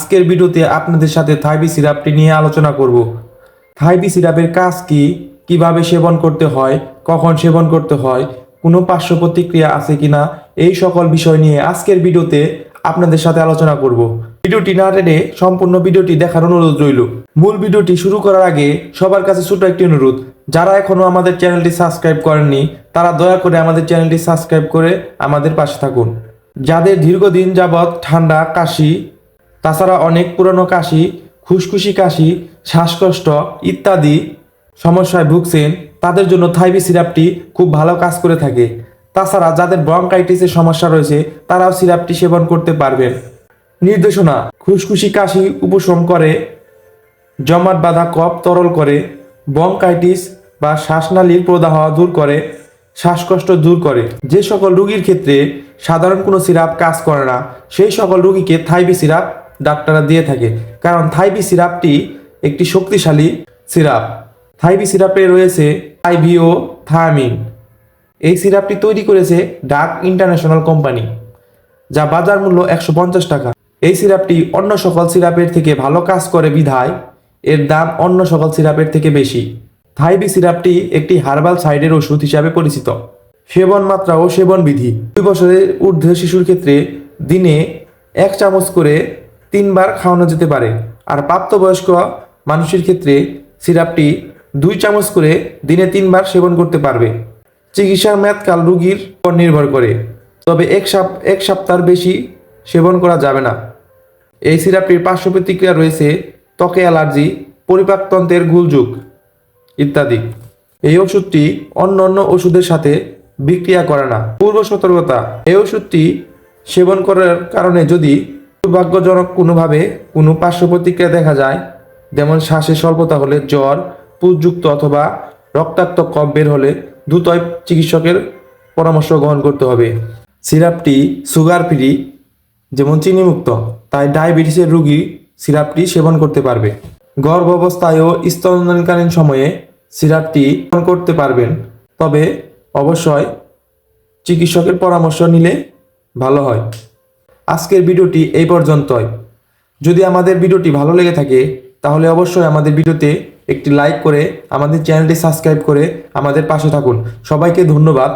আজকের ভিডিওতে আপনাদের সাথে থাইবি সিরাপটি নিয়ে আলোচনা করব। থাইবি সিরাপের কাজ কি? কীভাবে সেবন করতে হয়? কখন সেবন করতে হয়? কোনো পার্শ্ব প্রতিক্রিয়া আছে কিনা? এই সকল বিষয় নিয়ে আজকের ভিডিওতে আপনাদের সাথে আলোচনা করব। ভিডিওটি না টেনে সম্পূর্ণ ভিডিওটি দেখার অনুরোধ রইল। মূল ভিডিওটি শুরু করার আগে সবার কাছে ছোট একটি অনুরোধ। যারা এখনও আমাদের চ্যানেলটি সাবস্ক্রাইব করেননি, তারা দয়া করে আমাদের চ্যানেলটি সাবস্ক্রাইব করে আমাদের পাশে থাকুন। যাদের দীর্ঘদিন যাবৎ ঠান্ডা, কাশি তাছাড়া অনেক পুরনো কাশি, খুশখুশি কাশি, শ্বাসকষ্ট ইত্যাদি সমস্যায় ভুগছেন, তাদের জন্য থাইবি সিরাপটি খুব ভালো কাজ করে থাকে। তাছাড়া যাদের ব্রঙ্কাইটিসের সমস্যা রয়েছে, তারাও সিরাপটি সেবন করতে পারবেন। নির্দেশনা, খুশখুশি কাশি উপশম করে, জমাট বাঁধা কফ তরল করে, ব্রঙ্কাইটিস বা শ্বাসনালীর প্রদাহ দূর করে, শ্বাসকষ্ট দূর করে। যে সকল রুগীর ক্ষেত্রে সাধারণ কোনো সিরাপ কাজ করে না, সেই সকল রুগীকে থাইবি সিরাপ ডাক্তাররা দিয়ে থাকে। কারণ থাইবি সিরাপটি একটি শক্তিশালী সিরাপ। থাইবি সিরাপে রয়েছে আইভিও থায়ামিন এই সিরাপটি তৈরি করেছে ডাক ইন্টারন্যাশনাল কোম্পানি, যা বাজার মূল্য একশো পঞ্চাশ টাকা। এই সিরাপটি অন্য সকল সিরাপের থেকে ভালো কাজ করে বিধায় এর দাম অন্য সকল সিরাপের থেকে বেশি। থাইবি সিরাপটি একটি হার্বাল সাইডের ওষুধ হিসাবে পরিচিত। সেবন মাত্রা ও সেবন বিধি। দুই বছরের ঊর্ধ্ব শিশুর ক্ষেত্রে দিনে এক চামচ করে তিনবার খাওয়ানো যেতে পারে। আর প্রাপ্তবয়স্ক মানুষের ক্ষেত্রে সিরাপটি দুই চামচ করে দিনে তিনবার সেবন করতে পারবে। চিকিৎসার মেয়াদকাল রুগীর উপর নির্ভর করে। তবে এক সপ, এক সপ্তাহের বেশি সেবন করা যাবে না। এই সিরাপটির পার্শ্ব প্রতিক্রিয়া রয়েছে ত্বকে অ্যালার্জি পরিপাকতন্ত্রের গুলযুগ ইত্যাদি। এই ওষুধটি অন্য অন্য ওষুধের সাথে বিক্রিয়া করে না। পূর্ব সতর্কতা এই ওষুধটি সেবন করার কারণে যদি দুর্ভাগ্যজনক কোনোভাবে কোনো পার্শ্ব প্রতিক্রিয়া দেখা যায়। যেমন শ্বাসের স্বল্পতা হলে জ্বর, পুজযুক্ত অথবা রক্তাক্ত কম বের হলে দ্রুতই চিকিৎসকের পরামর্শ গ্রহণ করতে হবে। সিরাপটি সুগার ফ্রি, যেমন চিনিমুক্ত, তাই ডায়াবেটিসের রোগী সিরাপটি সেবন করতে পারবে। গর্ভ অবস্থায় ও স্তনদানকালীন সময়ে সিরাপটি সেবন করতে পারবেন। তবে অবশ্যই চিকিৎসকের পরামর্শ নিলে ভালো হয়। আজকের ভিডিওটি এই পর্যন্তই। যদি আমাদের ভিডিওটি ভালো লেগে থাকে, তাহলে অবশ্যই আমাদের ভিডিওতে একটি লাইক করে আমাদের চ্যানেলটি সাবস্ক্রাইব করে আমাদের পাশে থাকুন। সবাইকে ধন্যবাদ।